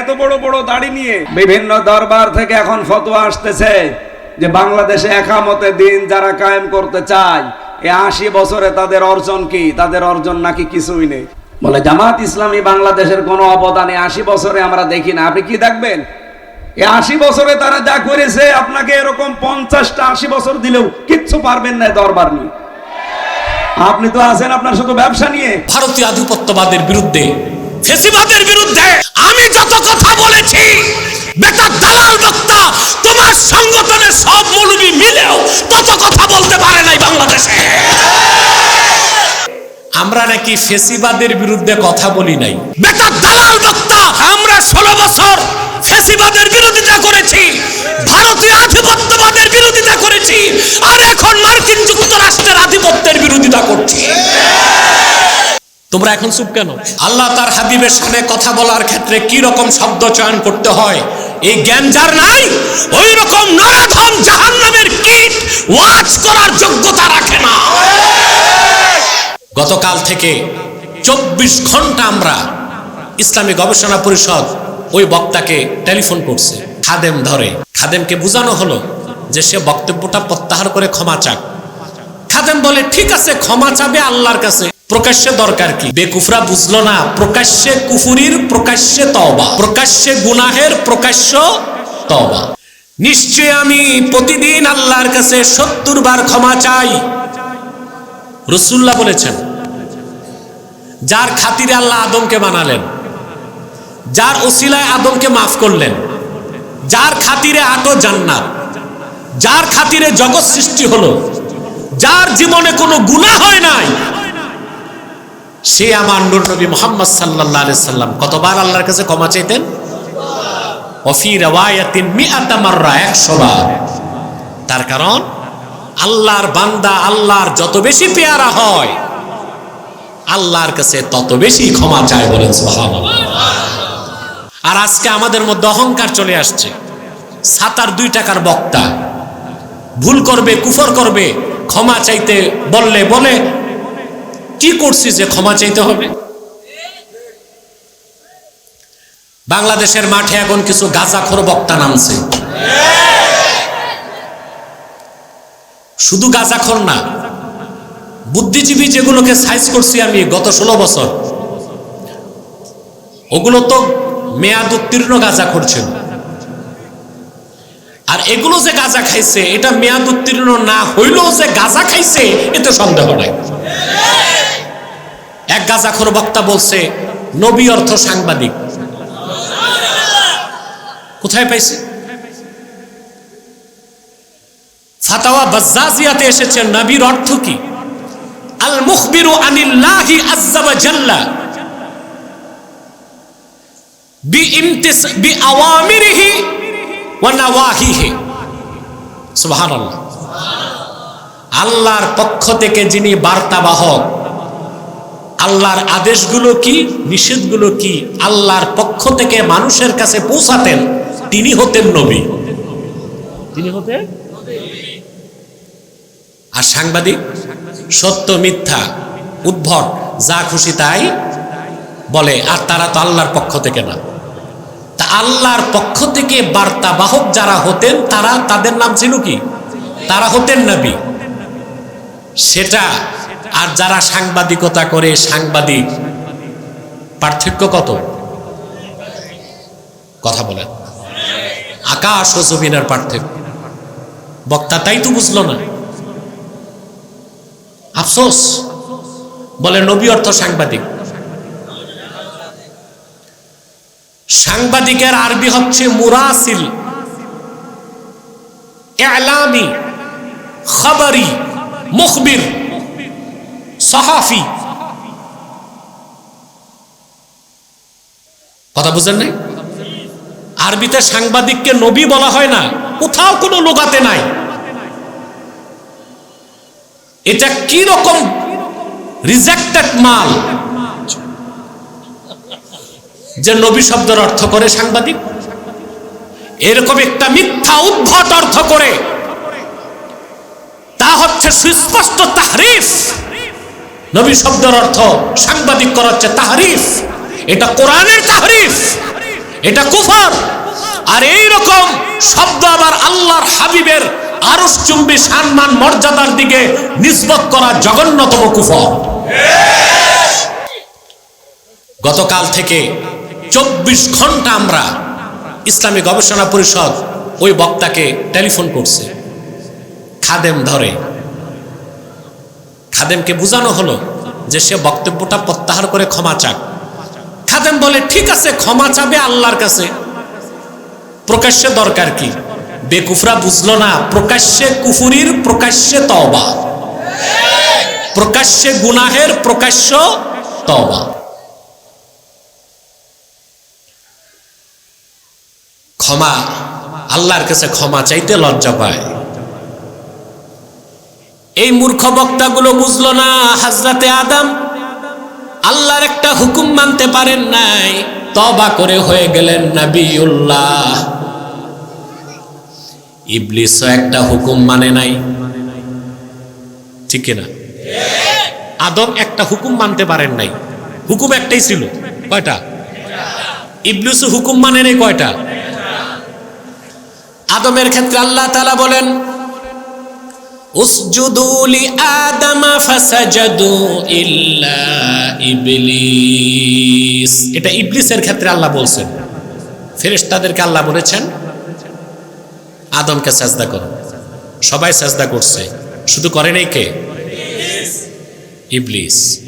এত বড় বড় দাড়ি নিয়ে বিভিন্ন দরবার থেকে এখন ফতোয়া আসতেছে যে বাংলাদেশে একামতে দিন যারা কায়েম করতে চায়, এ আশি বছরে তাদের অর্জন কি? তাদের অর্জন নাকি কিছুই নেই। বলে, জামাত ইসলামী বাংলাদেশের কোনো অবদানে আশি বছরে আমরা দেখি না। আপনি কি দেখবেন? এই আশি বছরে তারা যা করেছে, আপনাকে এরকম পঞ্চাশটা আশি বছর দিলেও কিচ্ছু পারবেন না দরবার নিয়ে। আপনি তো আছেন আপনার শুধু ব্যবসা নিয়ে। ভারতীয় আধিপত্যবাদের বিরুদ্ধে ফেসিবাদের বিরুদ্ধে আমি যত কথা বলেছি বেকার দালাল বক্তা তোমার সংগঠনের সব মৌলবি মিলেও তত কথা বলতে পারে নাই বাংলাদেশে। আমরা নাকি ফেসিবাদের বিরুদ্ধে কথা বলি নাই। বেকার দালাল বক্তা আমরা ষোলো বছর ফেসিবাদের বিরোধিতা করেছি ভারতীয় আধিপত্যবাদের তোমরা এখন চুপ কেন? আল্লাহ তার হাবিবের সামনে কথা বলার ক্ষেত্রে কি রকম শব্দ চয়ন করতে হয়? এই জ্ঞান যার নাই, ওই রকম নরাধম জাহান্নামের কীট ওয়াজ করার যোগ্যতা রাখে না। গতকাল থেকে চব্বিশ ঘণ্টা আমরা ইসলামী গবেষণা পরিষদ ওই বক্তাকে টেলিফোন করছে, খাদেম ধরে। খাদেমকে বোঝানো হলো যে সে বক্তব্যটা প্রত্যাহার করে ক্ষমা চাক। খাদেম বলে, ঠিক আছে, ক্ষমা চাবে আল্লাহর কাছে। প্রকাশ্যে দরকার কি? বেকুফরা বুঝলো না, প্রকাশ্যে কুফুরির প্রকাশ্যে তবা প্রকাশ্যে গুনাহের প্রকাশ্য তবা নিশ্চয় আমি প্রতিদিন আল্লাহর কাছে সত্তর বার ক্ষমা চাই। রসুল্লাহ বলেছেন, যার খাতিরে আল্লাহ আদমকে বানালেন, যার ওসিলায় আদমকে মাফ করলেন, যার খাতিরে আটো জান্নাত, যার খাতিরে জগৎ সৃষ্টি হলো, যার জীবনে কোনো গুনাহ হয় নাই সে আমার নূর নবী মোহাম্মদ সাল্লাহ আলাইহি সাল্লাম। কতবার আল্লাহর কাছে ক্ষমা চাইতেন? অফি রাওয়ায়াতিন মিআতা মাররা 100 বার। তার কারণ, আল্লাহর বান্দা আল্লাহর যত বেশি পেয়ারা হয়, আল্লাহর কাছে তত বেশি ক্ষমা চায় বলেন আর আজকে আমাদের মধ্যে অহংকার চলে আসছে। সাতার দুই টাকার বক্তা। ভুল করবে, কুফর করবে, ক্ষমা চাইতে বললে বলে কি করছি যে ক্ষমা চাইতে হবে? বাংলাদেশের মাঠে এখন কিছু গাজাখোর বক্তা নামছে। শুধু গাজাখোর না, বুদ্ধিজীবী যেগুলোকে সাইজ করছি আমি গত ষোলো বছর, ওগুলো তো মেয়াদ উত্তীর্ণ গাঁজা ছিল। আর এগুলো যে গাঁজা খাইছে, এটা মেয়াদ উত্তীর্ণ না হইলেও যে গাঁজা খাইছে, এতে সন্দেহ নাই। এক গাঁজাখোর বক্তা বলছে, নবী অর্থ সাংবাদিক। কোথায় পাইছে? ফাতাওয়া বাজ্জাজিয়াতে এসেছে, নবীর অর্থ কি? আল মুখবিরু আনিল্লাহি আজ্জা ওয়া জাল্লা। বি ইমতিস বি আওয়ামিরিহি ওয়া নাওয়াহিহি। সুবহানাল্লাহ। আল্লাহর পক্ষ থেকে যিনি বার্তাবাহক আল্লাহর আদেশগুলো কি, নিষেধগুলো কি, আল্লাহর পক্ষ থেকে মানুষের কাছে পৌঁছাতেন, তিনি হতেন নবী। তিনি হতেন আর সাংবাদিক? সত্য, মিথ্যা, উদ্ভট, যা খুশি তাই বলে, আর তারা তো আল্লাহর পক্ষ থেকে না। তা আল্লাহর পক্ষ থেকে বার্তাবাহক যারা হতেন, তারা তাদের নাম ছিল কি? তারা হতেন নবী। সেটা আর যারা সাংবাদিকতা করে, সাংবাদিক, পার্থক্য কত? কথা বলেন। আকাশ ও জমিনের পার্থক্য। বক্তা তাই তো বুঝলো না। আফসোস। বলে নবী অর্থ সাংবাদিক। সাংবাদিকের আরবি হচ্ছে মুরাসিল। এলামি, খবরি, মুখবির। সাহাফি। কথা বুঝেন নাই? আরবিতে সাংবাদিককে নবী বলা হয় না, কোথাও কোনো লোকাতে নাই। এটা কি রকম রিজেক্টেড মাল? যে নবী শব্দের অর্থ করে সাংবাদিক। এরকম একটা মিথ্যা উদ্ভট অর্থ করে। তা হচ্ছে সুস্পষ্ট তাহরিফ। নবী শব্দের অর্থ সাংবাদিক করা হচ্ছে তাহরিফ। এটা কোরআনের তাহরিফ। এটা কুফর। আর এই রকম শব্দ আবার আল্লাহর হাবিবের আরস চুম্বি সম্মান, মর্যাদার দিকে নিসবত করা জঘন্যতম কুফর। গতকাল থেকে চব্বিশ ঘণ্টা আমরা ইসলামী গবেষণা পরিষদ ওই বক্তাকে টেলিফোন করছে। খাদেম ধরে। খাদেমকে বোঝানো হলো যে সে বক্তব্যটা প্রত্যাহার করে ক্ষমা চাক। খাদেম বলে, ঠিক আছে, ক্ষমা চাবে আল্লাহর কাছে। প্রকাশ্যে দরকার কি? বেকুফরা বুঝলো না, প্রকাশ্যে কুফুরির প্রকাশ্যে তওবা। প্রকাশ্যে গুনাহের প্রকাশ্য তওবা। ক্ষমা, আল্লাহর কাছে ক্ষমা চাইতে লজ্জা পায়। এই মূর্খ বক্তাগুলো বুঝলো না হাজরাতে আদম। আল্লাহর একটা হুকুম মানতে পারেন নাই তবা করে হয়ে গেলেন নবিউল্লাহ। ইবলিসও একটা হুকুম মানে নাই। ঠিক না আদম একটা হুকুম মানতে পারেন নাই। হুকুম একটাই ছিল। কয়টা? ইবলিসও হুকুম মানে নাই কয়টা? আদমের ক্ষেত্রে আল্লাহ তাআলা বলেন লি আদম ফাসাজাদু ইল্লা ইবলিস। এটা ইবলিসের ক্ষেত্রে আল্লাহ বলছেন। ফেরেশতাদেরকে আল্লাহ বলেছেন, আদমকে সাজদা করো। সবাই সাজদা করছে। শুধু করে নাই কে? ইবলিস।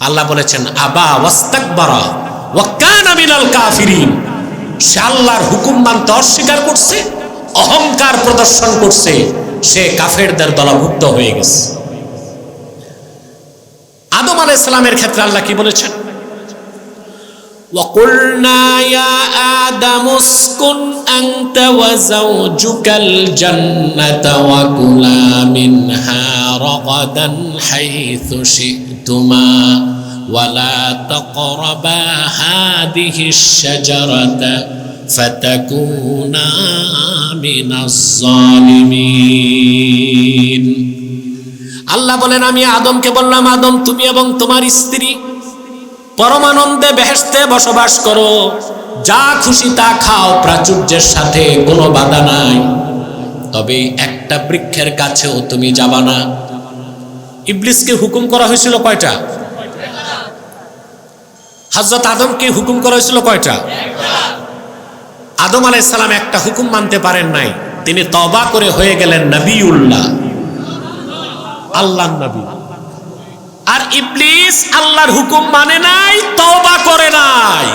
আল্লাহ বলেছেন, আবা ওয়াস্তাকবারা ওয়া কানা মিনাল কাফিরিন। সে আল্লাহর হুকুম মানতে অস্বীকার করছে, অহংকার প্রদর্শন করছে। সে কাফেরদের দলভুক্ত হয়ে গেছে আদম আলাইহিস সালামের ক্ষেত্রে আল্লাহ কি বলেছেন وقلنا يا آدم اسكن أنت وزوجك الجنة وكلا منها رغدا حيث شئتما ولا تقربا هذه الشجرة فتكونا من الظالمين আল্লাহ বলেন আমি আদমকে বললাম আদম তুমি এবং তোমার স্ত্রী পরমানন্দে বেহেশতে বসবাস করো যা খুশি তা খাও প্রাচুর্যের সাথে কোনো বাধা নাই তবে একটা বৃক্ষের কাছেও তুমি যাবা না ইবলিসকে হুকুম করা হয়েছিল কয়টা হজরত আদমকে হুকুম করা হয়েছিল কয়টা আদম আলাইহিস সালাম একটা হুকুম মানতে পারেন নাই। তিনি তবা করে হয়ে গেলেন নবিউল্লাহ। আল্লাহ নবী। আর ইবলিস আল্লাহর হুকুম মানে নাই, তওবা করে নাই।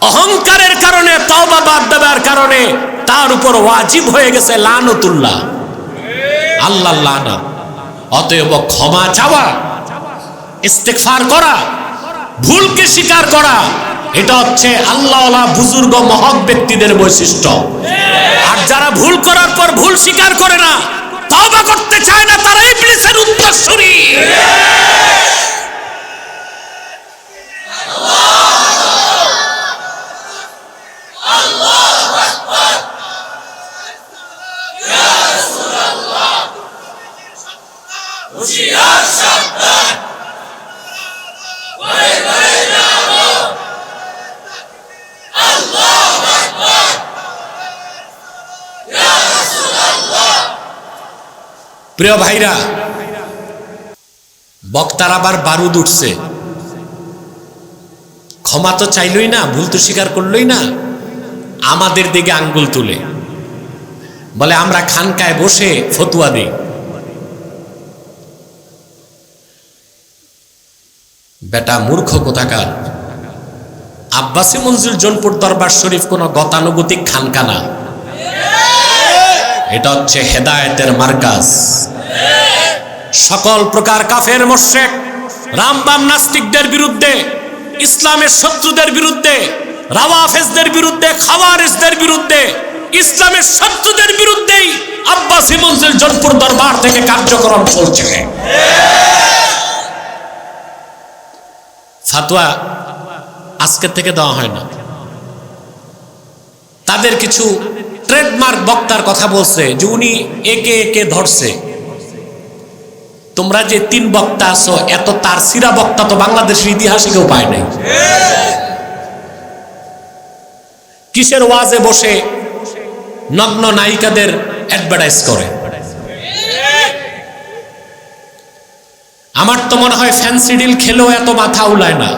অহংকারের কারণে, তওবা বাদ দেবার কারণে তার উপর ওয়াজিব হয়ে গেছে লানতুল্লাহ। আল্লাহ লানা অতএব ক্ষমা চাওয়া, ইস্তেগফার করা, ভুলকে স্বীকার করা এটা হচ্ছে আল্লাহওয়ালা বুজুর্গ মহৎ ব্যক্তিদের বৈশিষ্ট্য। আর যারা ভুল করার পর ভুল স্বীকার করে না, তওবা করতে চায় না তারা ইবলিসের উত্তরসূরি। প্রিয় ভাইরা, বক্তার আবার বারুদ উঠছে। ক্ষমা তো চাইলই না, ভুল তো স্বীকার করলই না। আমাদের দিকে আঙ্গুল তুলে। বলে, আমরা খানকায় বসে ফতুয়া দিই। বেটা মূর্খ কোথাকার। আব্বাসী মঞ্জুর জনপুর দরবার শরীফ কোনো গতানুগতিক খানকা না এটা হচ্ছে হেদায়তের মার্কাজ। সকল প্রকার কাফের মোশেক রামবাম নাস্তিকদের বিরুদ্ধে, ইসলামের শত্রুদের বিরুদ্ধে, রাওয়াফেজদের বিরুদ্ধে, খাওয়ারিজদের বিরুদ্ধে, ইসলামের শত্রুদের বিরুদ্ধেই আব্বাসী মঞ্জিল জনপুর দরবার থেকে কার্যক্রম চলছে। ফাতোয়া আজকের থেকে দেওয়া হয় না। তাদের কিছু ট্রেডমার্ক বক্তার কথা বলছে যে উনি একে একে ধরছে। তোমরা যে তিন বক্তা আছো, এত তার সিরা বক্তা তো বাংলাদেশের ইতিহাসে কেউ পায় নাই। কিসের ওয়াজে বসে নগ্ন নায়িকাদের অ্যাডভার্টাইজ করে? আমার তো মনে হয় ফ্যান্সি ডিল খেলেও এত মাথা উলায় না।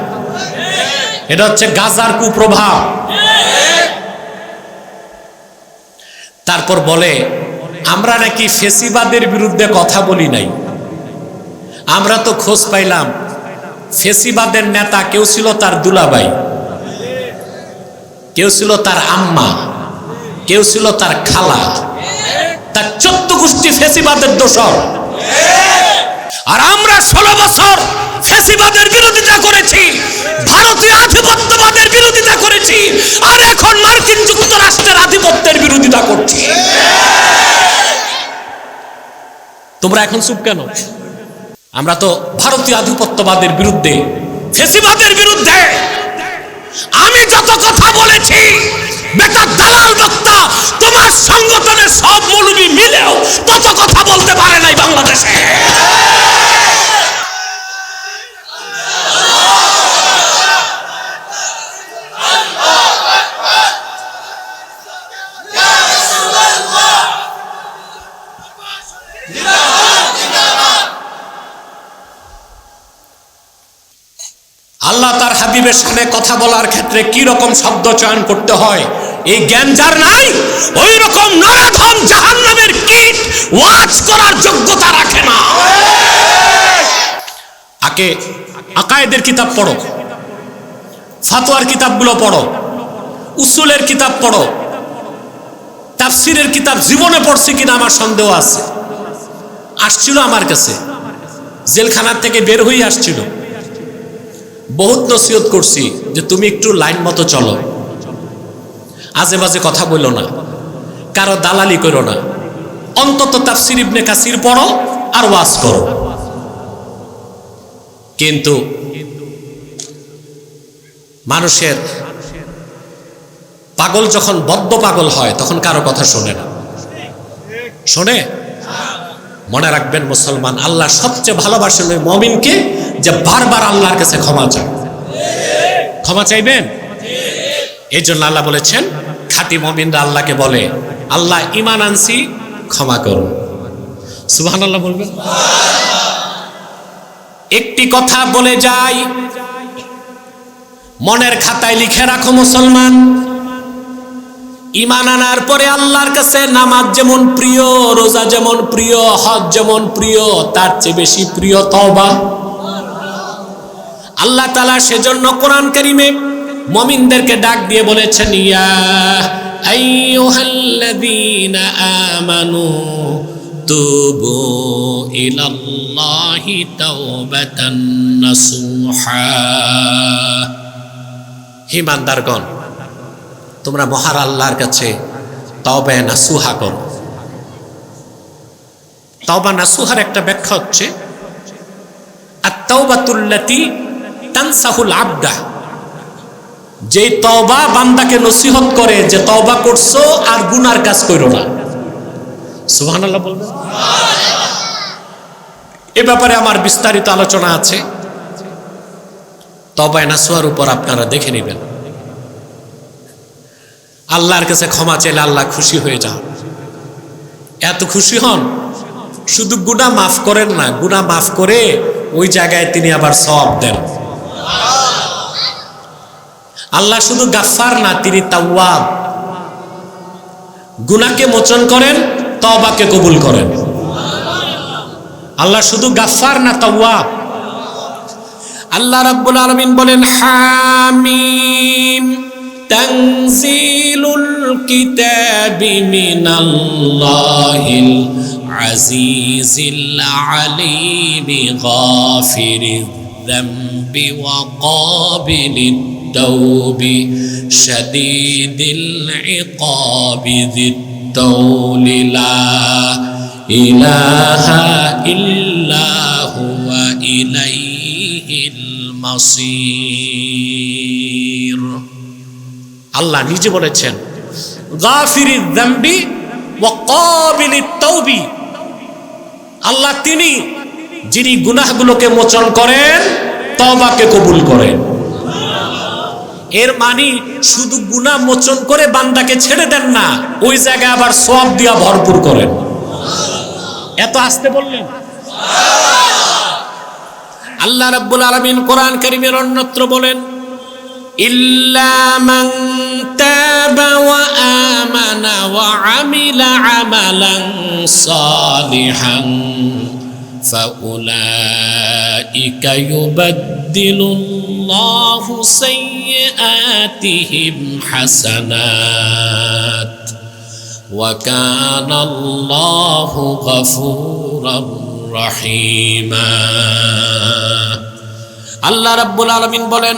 এটা হচ্ছে গাজার কুপ্রভাব। তারপর বলে, আমরা নাকি ফেসিবাদের বিরুদ্ধে কথা বলি নাই। আমরা তো খোঁজ পাইলাম, ফেসিবাদের নেতা কেউ ছিল তার দুলাবাই কেউ ছিল তার আম্মা, কেউ ছিল তার খালা। তার চোদ্দ গোষ্ঠী ফেসিবাদের দোষর। আর আমরা ষোলো বছর ফেসিবাদের বিরোধিতা করেছি, ভারতীয় আধিপত্যবাদের বিরোধিতা করেছি, আর এখন মার্কিন যুক্তরাষ্ট্রের আধিপত্যের বিরোধিতা করছি। তোমরা এখন চুপ কেন? আমরা তো ভারতীয় আধিপত্যবাদের বিরুদ্ধে, ফেসিবাদের বিরুদ্ধে। আমি যত কথা বলেছি বেটা দালাল বক্তা, তোমার সংগঠনের সব মৌলবী মিলেও তত কথা বলতে পারে নাই বাংলাদেশে। আল্লাহ তার হাবিবের সামনে কথা বলার ক্ষেত্রে কি রকম শব্দ চয়ন করতে হয়? এই জ্ঞান যার নাই, ওই রকম নরাধম জাহান নামের কীট ওয়াজ করার যোগ্যতা রাখে না। আকে আকায়েদের কিতাব পড়ো, ফাতোয়ার কিতাবগুলো পড়ো, উসুলের কিতাব পড়ো, তাফসিরের কিতাব জীবনে পড়ছি কিনা আমার সন্দেহ আছে। আসছিল আমার কাছে, জেলখানার থেকে বের হয়ে আসছিল। বহুত নসিহত করছি যে তুমি একটু লাইন মতো চলো। আজে বাজে কথা বলল না, কারও দালালি করো না। অন্তত তাফসির ইবনে কাসির পড়ো আর ওয়াজ করো। কিন্তু মানুষের পাগল যখন বদ্ধ পাগল হয়, তখন কারও কথা শোনে না। শোনে? মনে রাখবেন মুসলমান, আল্লাহ সবচেয়ে ভালোবাসেন ওই মমিনকে যে বারবার আল্লাহর কাছে ক্ষমা চায়। ক্ষমা চাইবেন? এই জন্য আল্লাহ বলেছেন খাতি মমিনরা আল্লাহকে বলে, আল্লাহ ইমান আনছি, ক্ষমা করুন। সুবহান আল্লাহ বলবেন? একটি কথা বলে যাই, মনের খাতায় লিখে রাখো মুসলমান। ইমান আনার পরে আল্লাহর কাছে নামাজ যেমন প্রিয়, রোজা যেমন প্রিয়, হজ যেমন প্রিয়, তার চেয়ে বেশি প্রিয় তওবা। আল্লাহ তালা সেজন্য কোরআন কারিমে মমিনদেরকে ডাক দিয়ে বলেছেন, ইয়া আইয়ুহাল্লাযীনা আমানু তুবু ইলাল্লাহি তাওবাতান নাসুহা। হিমানদারগণ তোমরা মহার আল্লাহর কাছে তবে নাসুহা করো। তবা নাসুহার একটা ব্যাখ্যা হচ্ছে আত্মাউবাতুল্লাতি তানসাহুল আবদা। যে তবা বান্দাকে নসিহত করে যে তবা করছ আর গুনার কাজ করো না। সুবহানাল্লাহ বলবেন? এ ব্যাপারে আমার বিস্তারিত আলোচনা আছে। তবায় নাসুহার উপর আপনারা দেখে নেবেন। আল্লাহর কাছে ক্ষমা চাইলে আল্লাহ খুশি হয়ে যান। এত খুশি হন? শুধু গুণা মাফ করেন না গুণা মাফ করে ওই জায়গায় তিনি আবার সব দেন। আল্লাহ শুধু গাফার না, তিনি তাওয়াব। গুনাকে মোচন করেন তবাকে কবুল করেন। আল্লাহ শুধু গাফার না, তাওয়াব। আল্লাহ রাব্বুল আলামিন বলেন, হামিম। تنزيل الكتاب من الله العزيز العليم غافر الذنب وقابل التوب شديد العقاب ذي التول لا إله إلا هو إليه المصير আল্লাহ নিজে বলেছেন আল্লাহ তিনি, যিনি গুনাহগুলোকে মোচন করেন, তওবাকে কবুল করেন। এর মানি শুধু গুনাহ মোচন করে বান্দাকে ছেড়ে দেন না, ওই জায়গায় আবার সব দিয়া ভরপুর করেন। এত আসতে বললেন? আল্লাহ রাব্বুল আলামিন কোরআন কারীমের অন্যত্র বলেন ইল্লা মান তাবা ওয়া আমানা ওয়া আমিলা আমালান সালিহান فأولئك يبدل الله سيئاتهم حسنات وكان الله غفورا رحيما আল্লাহ রাব্বুল আলামিন বলেন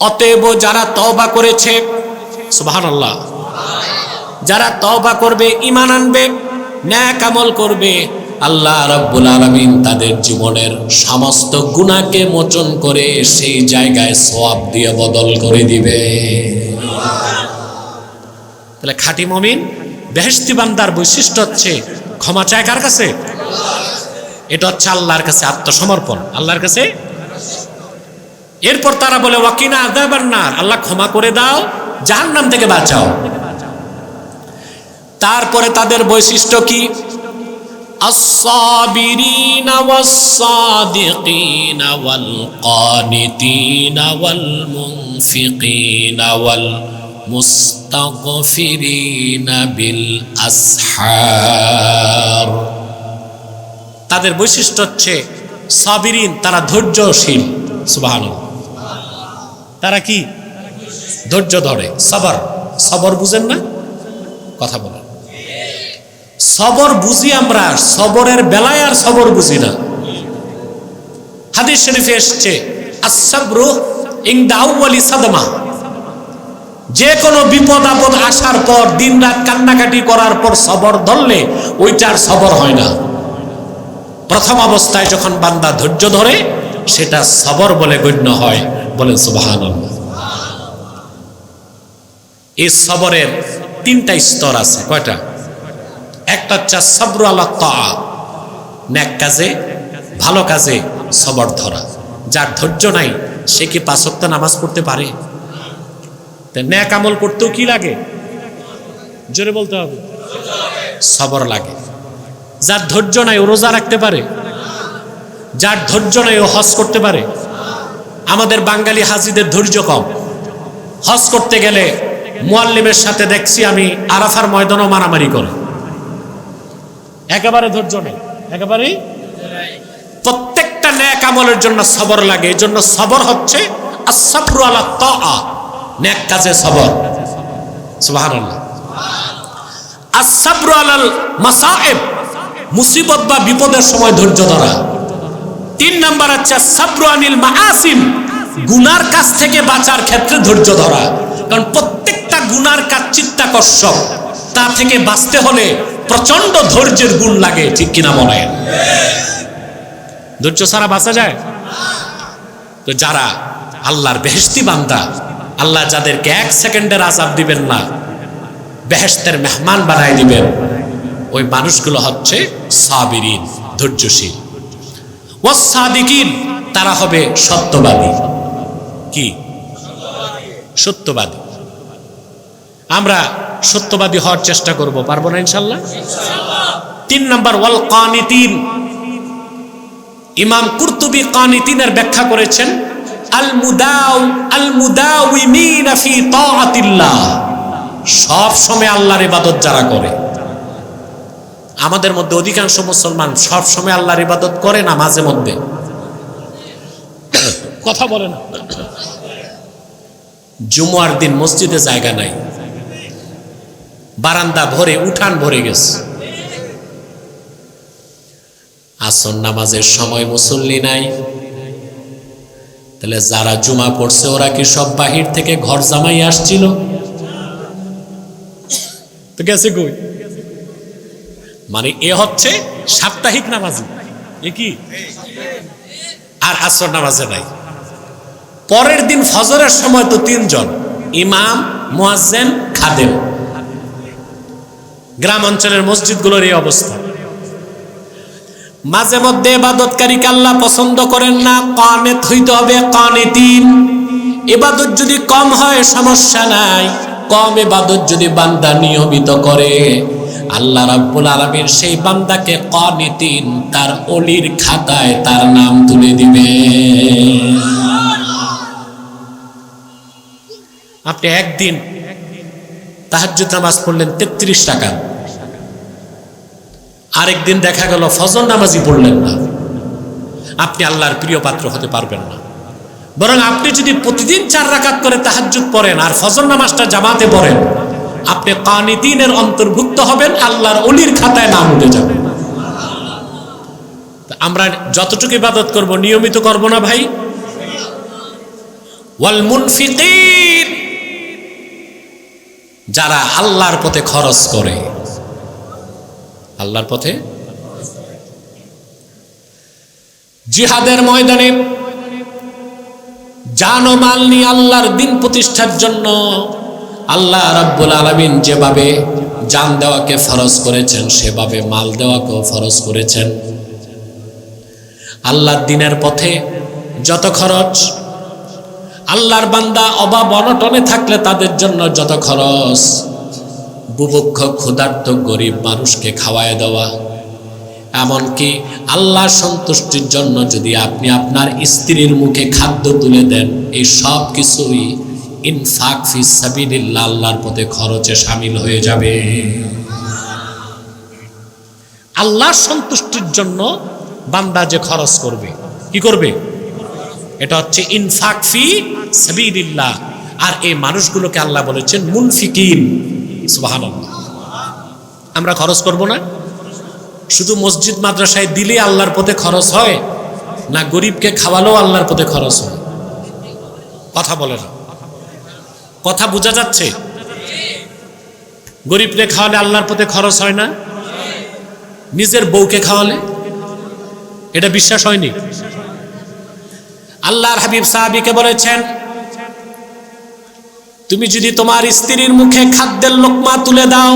অতএব যারা তওবা করেছে, সুবহানাল্লাহ, যারা তওবা করবে, ঈমান আনবে, ন্যাক আমল করবে, আল্লাহ রাব্বুল আলামিন তাদের জীবনের সমস্ত গুনাহকে মোচন করে সেই জায়গায় সওয়াব দিয়ে বদল করে দিবে। তাহলে খাঁটি মমিন, বেহেশতি বান্দার বৈশিষ্ট্য হচ্ছে, ক্ষমা চায় কার কাছে? এটা হচ্ছে আল্লাহর কাছে আত্মসমর্পণ। আল্লাহর কাছে এরপর তারা বলে ওয়াকিনা আদাবার নার আল্লাহ ক্ষমা করে দাও জাহান্নাম থেকে বাঁচাও তারপরে তাদের বৈশিষ্ট্য কি الصابرين والصادقين والقانتين والمنفقين والمستغفرين بالأسحار তাদের বৈশিষ্ট্য হচ্ছে সাবিরিন তারা ধৈর্যশীল সুবাহান তারা কি? ধৈর্য ধরে। সবর। সবর বুঝেন না? কথা বলেন। সবর বুঝি আমরা, সবরের বেলায় আর সবর বুঝি না। হাদিস শরীফে এসছে আসাবরু ইংদা আউয়ালি সাদমা। যে কোনো বিপদ আপদ আসার পর দিন রাত কান্নাকাটি করার পর সবর ধরলে ওইটার সবর হয় না। প্রথম অবস্থায় যখন বান্দা ধৈর্য ধরে, সেটা সবর বলে গণ্য হয়। বলে সুবাহান এই সবরের তিনটা স্তর আছে, কয়টা? একটা হচ্ছে সবর আল্লাহ ন্যাক কাজে, ভালো কাজে সবর ধরা। যার ধৈর্য নাই, সে কি পাঁচক্ত নামাজ পড়তে পারে? ন্যাক আমল করতেও কি লাগে? জোরে বলতে হবে। সবর লাগে। যার ধৈর্য নাই, ও রোজা রাখতে পারে। যার ধৈর্য নাই, ও হজ করতে পারে। আমাদের বাঙালি হাজিদের ধৈর্য কম। হজ করতে গেলে মোয়াল্লিমের সাথে দেখছি আমি আরাফার ময়দানও মারামারি করে। একেবারে ধৈর্য নেই, একেবারেই। প্রত্যেকটা ন্যাক আমলের জন্য সবর লাগে এই জন্য সবর হচ্ছে ন্যাক কাজে সবর। মুসিবত বা বিপদের সময় ধৈর্য ধরা। তিন নাম্বার হচ্ছে সাবরু আনিল মাআসিম গুনার কাছ থেকে বাঁচার ক্ষেত্রে ধৈর্য ধরা। কারণ প্রত্যেকটা গুনার কাজ চিত্তাকর্ষক। তা থেকে বাঁচতে হলে প্রচণ্ড ধৈর্যের গুণ লাগে, ঠিক কিনা বলেন ধৈর্য ছাড়া বাঁচা যায়? তো যারা আল্লাহর বেহেস্তি বান্দা, আল্লাহ যাদেরকে এক সেকেন্ডের আজাব দিবেন না বেহেস্তের মেহমান বানায় দিবেন, ওই মানুষগুলো হচ্ছে সাবিরিন, ধৈর্যশীল। ওয়াসাদিকিন তারা হবে সত্যবাদী। কি? সত্যবাদী। আমরা সত্যবাদী হওয়ার চেষ্টা করব, পারব না ইনশাল্লাহ তিন নম্বর ওয়াল কানিতিন ইমাম কুরতুবি কানিতিনের ব্যাখ্যা করেছেন আল মুদাউ আল মুদাউমিনা ফি তাআতিল্লাহ। সব সময় আল্লাহর ইবাদত যারা করে আমাদের মধ্যে অধিকাংশ মুসলমান সব সময় আল্লাহর ইবাদত করে না মাঝে মধ্যে? কথা বলে না। জুমার দিন মসজিদে জায়গা নাই। বারান্দা ভরে উঠান ভরে গেছে। আসর নামাজের সময় মুসল্লি নাই। তাহলে যারা জুমা পড়ছে ওরা কি সব বাহির থেকে ঘর জামাই আসছিল? তো গেছে কই? মানে এ হচ্ছে সাপ্তাহিক নামাজি। এ কি? আর আসর নামাজে নাই। পরের দিন ফজরের সময় তো তিনজন, ইমাম, মুয়াজ্জেন, খাদেম। গ্রাম অঞ্চলের মসজিদগুলোর এই অবস্থা। মাঝে মধ্যে এবাদতকারীকে আল্লাহ পছন্দ করেন না কানেত হইতে হবে কানেতিন এবাদত যদি কম হয়, সমস্যা নাই। কম এবাদত যদি বান্দা নিয়মিত করে। আল্লাহ রাব্বুল আলামিন সেই বান্দাকে কানিতিন তার অলির খাতায় তার নাম তুলে দিবে। আপনি একদিন তাহাজ্জুদ নামাজ পড়লেন তেত্রিশ টাকা আরেকদিন দেখা গেল ফজর নামাজই পড়লেন না। আপনি আল্লাহর প্রিয় পাত্র হতে পারবেন না। বরং আপনি যদি প্রতিদিন চার রাকাত করে তাহাজ্জুদ পড়েন আর ফজর নামাজটা জামাতে পড়েন আপনি কানিতিনের অন্তর্ভুক্ত হবেন, আল্লাহর অলির খাতায় নাম উঠে যাবে। আমরা যতটুকু ইবাদত করব, নিয়মিত করব না ভাই? ওয়াল মুনফিকিন। যারা আল্লাহর পথে খরচ করে। আল্লাহর পথে? জিহাদের ময়দানে জান ও মাল নিয়ে আল্লাহর দিন প্রতিষ্ঠার জন্য আল্লাহ রাব্বুল আলামিন যেভাবে জান দেওয়াকে ফরজ করেছেন, সেভাবে মাল দেওয়াকেও ফরজ করেছেন। আল্লাহর দিনের পথে যত খরচ, আল্লাহর বান্দা অভাব অনটনে থাকলে তাদের জন্য যত খরচ, বুভক্ষ, ক্ষুধার্ত, গরিব মানুষকে খাওয়ায় দেওয়া। এমনকি আল্লাহ সন্তুষ্টির জন্য যদি আপনি আপনার স্ত্রীর মুখে খাদ্য তুলে দেন, এই সব কিছুই ইনফাক ফি সাবিলিল্লাহ, আল্লাহর পথে খরচে সামিল হয়ে যাবে। আল্লাহর সন্তুষ্টির জন্য বান্দা যে খরচ করবে, কি করবে? এটা হচ্ছে ইনফাক ফি সাবিলিল্লাহ। আর এই মানুষগুলোকে আল্লাহ বলেছেন মুনফিকিন, সুবহানাল্লাহ। আমরা খরচ করব না? শুধু মসজিদ, মাদ্রাসায় দিলে আল্লাহর পথে খরচ হয়, না গরিবকে খাওয়ালেও আল্লাহর পথে খরচ হয়? কথা বলে না। কথা বোঝা যাচ্ছে? গরিবকে খাওয়ালে আল্লাহর পথে খরচ হয় না? নিজের বউকে খাওয়ালে? এটা বিশ্বাস হয়নি? আল্লাহর হাবিব সাহাবিকে বলেছেন, তুমি যদি তোমার স্ত্রীর মুখে খাদ্যের লোকমা তুলে দাও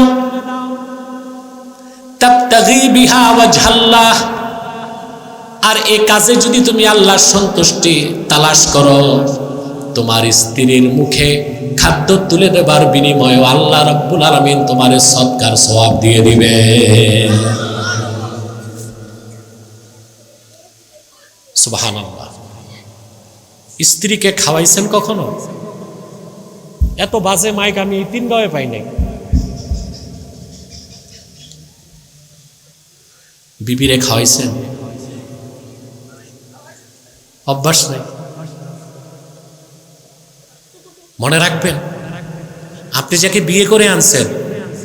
ওয়াজহাল্লাহ, আর এ কাজে যদি তুমি আল্লাহর সন্তুষ্টি তালাশ করো তোমার স্ত্রীর মুখে খাদ্য তুলে দেবার বিনিময়ে আল্লাহ রাব্বুল আলামিন তোমার সৎকার সওয়াব দিয়ে দিবে। স্ত্রীকে খাওয়াইছেন কখনো? এত বাজে মাইক আমি এই তিন গাঁয়ে পাই নাই। বিবিরে খাওয়াইছেন? অভ্যাস নেই? মনে রাখবেন, আপনি যাকে বিয়ে করে আনছেন,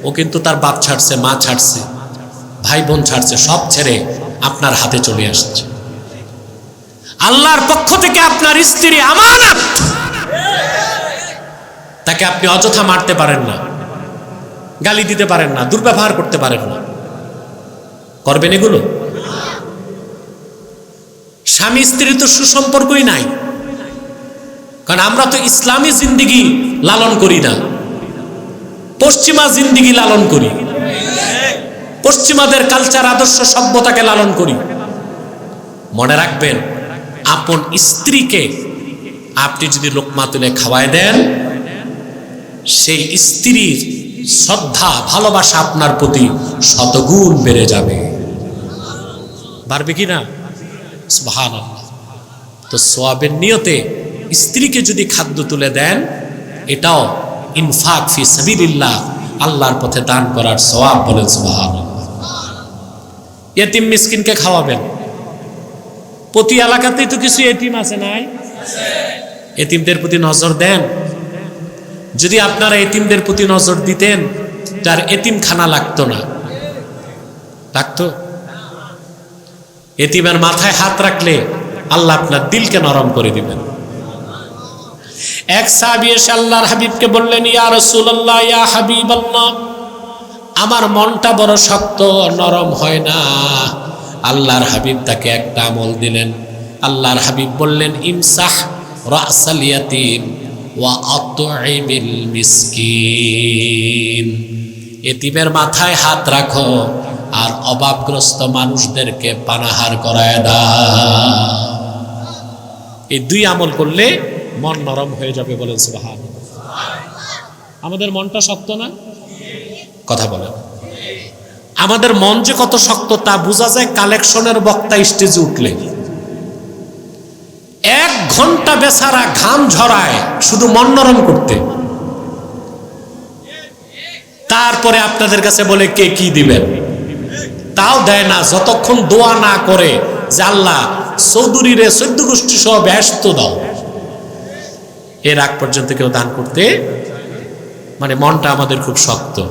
ও কিন্তু তার বাপ ছাড়ছে, মা ছাড়ছে, ভাই বোন ছাড়ছে, সব ছেড়ে আপনার হাতে চলে আসছে। আল্লাহর পক্ষ থেকে আপনার স্ত্রী আমানত। তাকে আপনি অযথা মারতে পারেন না, গালি দিতে পারেন না, দুর্ব্যবহার করতে পারেন না। করবেন এগুলো? স্বামী স্ত্রী তো সুসম্পর্কই নাই। কারণ আমরা তো ইসলামী জিন্দিগি লালন করি না। পশ্চিমা জিন্দিগি লালন করি। পশ্চিমাদের কালচার আদর্শ, সভ্যতাকে লালন করি। মনে রাখবেন, আপন স্ত্রীকে আপনি যদি লোকমা তুলে খাওয়ায় দেন, সেই স্ত্রীর শ্রদ্ধা, ভালোবাসা আপনার প্রতি শতগুণ বেড়ে যাবে। বাড়বে কি না? তো সোয়াবের নিয়তে স্ত্রীকে যদি খাদ্য তুলে দেন, এটাও ইনফাক ফি সাবিলিল্লাহ, আল্লাহর পথে দান করার সওয়াব বলেন সুবহানাল্লাহ। এতিম মিসকিনকে খাওয়াবেন। প্রতি এলাকাতেই তো কিছু এতিম আছে নাই? এতিমদের প্রতি নজর দেন। যদি আপনারা এতিমদের প্রতি নজর দিতেন তার এতিম খানা লাগতো না। লাগতো? এতিমের মাথায় হাত রাখলে আল্লাহ আপনার দিলকে নরম করে দিবেন। এক সাহাবী এসে আল্লাহর হাবিবকে বললেন, ইয়া রাসূলুল্লাহ, ইয়া হাবিবাল্লাহ, আমার মনটা বড় শক্ত, নরম হয় না। আল্লাহর হাবিব তাকে একটা আমল দিলেন। আল্লাহর হাবিব বললেন, ইমসাহ রাসাল ইয়াতিম ওয়া আতইমিল মিসকিন। এতিমের মাথায় হাত রাখো আর অভাবগ্রস্ত মানুষদেরকে পানাহার করায় দাও। এই দুই আমল করলে মন নরম হয়ে যাবে বলেন সুবাহান। আমাদের মনটা শক্ত না? কথা বলেন। আমাদের মন যে কত শক্ত তা বোঝা যায় কালেকশনের বক্তা স্টেজে উঠলে। এক ঘণ্টা বেচারা ঘাম ঝরায় শুধু মন নরম করতে। তারপরে আপনাদের কাছে বলে কে কি দিবেন? তাও দেয় না, যতক্ষণ দোয়া না করে যে আল্লাহ চৌধুরীরে চোদ্দ গোষ্ঠী সহ ব্যস্ত দাও। এর আগ পর্যন্ত কেউ দান করতে মানে মনটা আমাদের খুব শক্ত।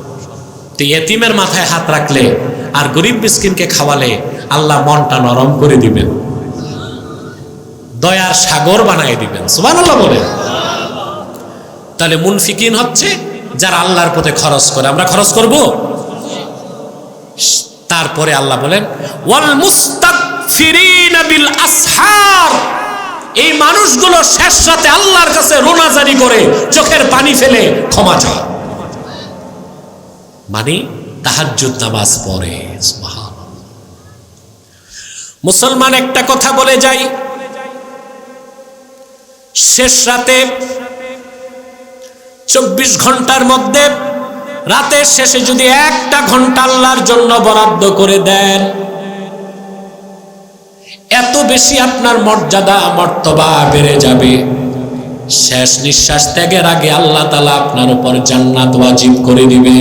তো এতিমের মাথায় হাত রাখলে আর গরিব মিসকিনকে খাওয়ালে আল্লাহ মনটা নরম করে দিবেন। দয়ার সাগর বানায় দিবেন। সুবান আল্লাহ বলেন। তাহলে মুনফিকিন হচ্ছে যারা আল্লাহর পথে খরচ করে। আমরা খরচ করব? তারপরে আল্লাহ বলেন, ওয়াল মুস্তাগফিরিনা বিল আসহার। এই মানুষগুলো শেষ রাতে আল্লাহর কাছে রোনাজারি করে চোখের পানি ফেলে ক্ষমা চায়। মানে নামাজ মুসলমান একটা কথা বলে যাই, শেষ রাতে চব্বিশ ঘণ্টার মধ্যে রাতের শেষে যদি একটা ঘণ্টা আল্লাহর জন্য বরাদ্দ করে দেন এত বেশি আপনার মর্যাদা মর্তবা বেড়ে যাবে। শেষ নিঃশ্বাস ত্যাগের আগে আল্লাহ তালা আপনার উপর জান্নাত ওয়াজিব করে দিবে